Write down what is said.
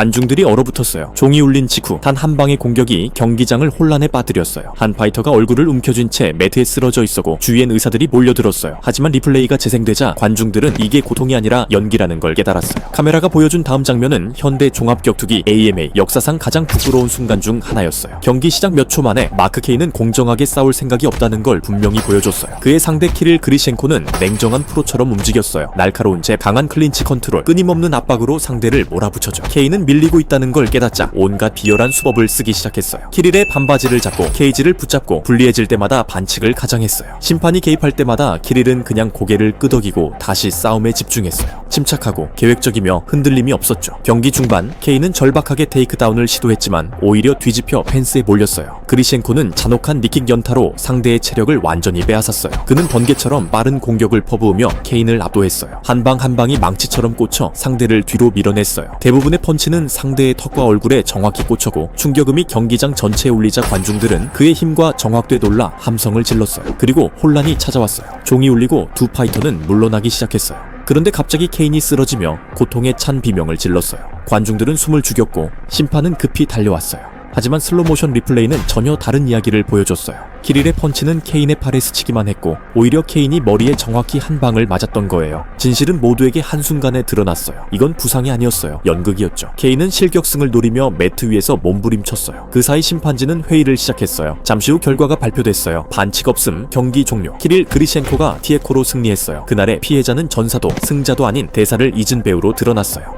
관중들이 얼어붙었어요. 종이 울린 직후 단 한 방의 공격이 경기장을 혼란에 빠뜨렸어요. 한 파이터가 얼굴을 움켜쥔 채 매트에 쓰러져 있었고 주위엔 의사들이 몰려들었어요. 하지만 리플레이가 재생되자 관중들은 이게 고통이 아니라 연기라는 걸 깨달았어요. 카메라가 보여준 다음 장면은 현대 종합격투기 AMA 역사상 가장 부끄러운 순간 중 하나였어요. 경기 시작 몇 초 만에 마크 케이는 공정하게 싸울 생각이 없다는 걸 분명히 보여줬어요. 그의 상대 키릴 그리셴코는 냉정한 프로처럼 움직였어요. 날카로운 제 강한 클린치 컨트롤, 끊임없는 압박으로 상대를 몰아붙여줘. 케이는 밀리고 있다는 걸 깨닫자 온갖 비열한 수법을 쓰기 시작했어요. 키릴의 반바지를 잡고 케이지를 붙잡고 불리해질 때마다 반칙을 가장했어요. 심판이 개입할 때마다 키릴은 그냥 고개를 끄덕이고 다시 싸움에 집중했어요. 침착하고 계획적이며 흔들림이 없었죠. 경기 중반 케이는 절박하게 테이크다운을 시도했지만 오히려 뒤집혀 펜스에 몰렸어요. 그리셴코는 잔혹한 니킥 연타로 상대의 체력을 완전히 빼앗았어요. 그는 번개처럼 빠른 공격을 퍼부으며 케인을 압도했어요. 한 방 한 방이 망치처럼 꽂혀 상대를 뒤로 밀어냈어요. 대부분의 펀치는 상대의 턱과 얼굴에 정확히 꽂혀고 충격음이 경기장 전체에 울리자 관중들은 그의 힘과 정확도에 놀라 함성을 질렀어요. 그리고 혼란이 찾아왔어요. 종이 울리고 두 파이터는 물러나기 시작했어요. 그런데 갑자기 케인이 쓰러지며 고통에 찬 비명을 질렀어요. 관중들은 숨을 죽였고 심판은 급히 달려왔어요. 하지만 슬로모션 리플레이는 전혀 다른 이야기를 보여줬어요. 키릴의 펀치는 케인의 팔에 스치기만 했고 오히려 케인이 머리에 정확히 한 방을 맞았던 거예요. 진실은 모두에게 한순간에 드러났어요. 이건 부상이 아니었어요. 연극이었죠. 케인은 실격승을 노리며 매트 위에서 몸부림쳤어요. 그 사이 심판진은 회의를 시작했어요. 잠시 후 결과가 발표됐어요. 반칙 없음, 경기 종료. 키릴 그리셴코가 티에코로 승리했어요. 그날의 피해자는 전사도 승자도 아닌 대사를 잊은 배우로 드러났어요.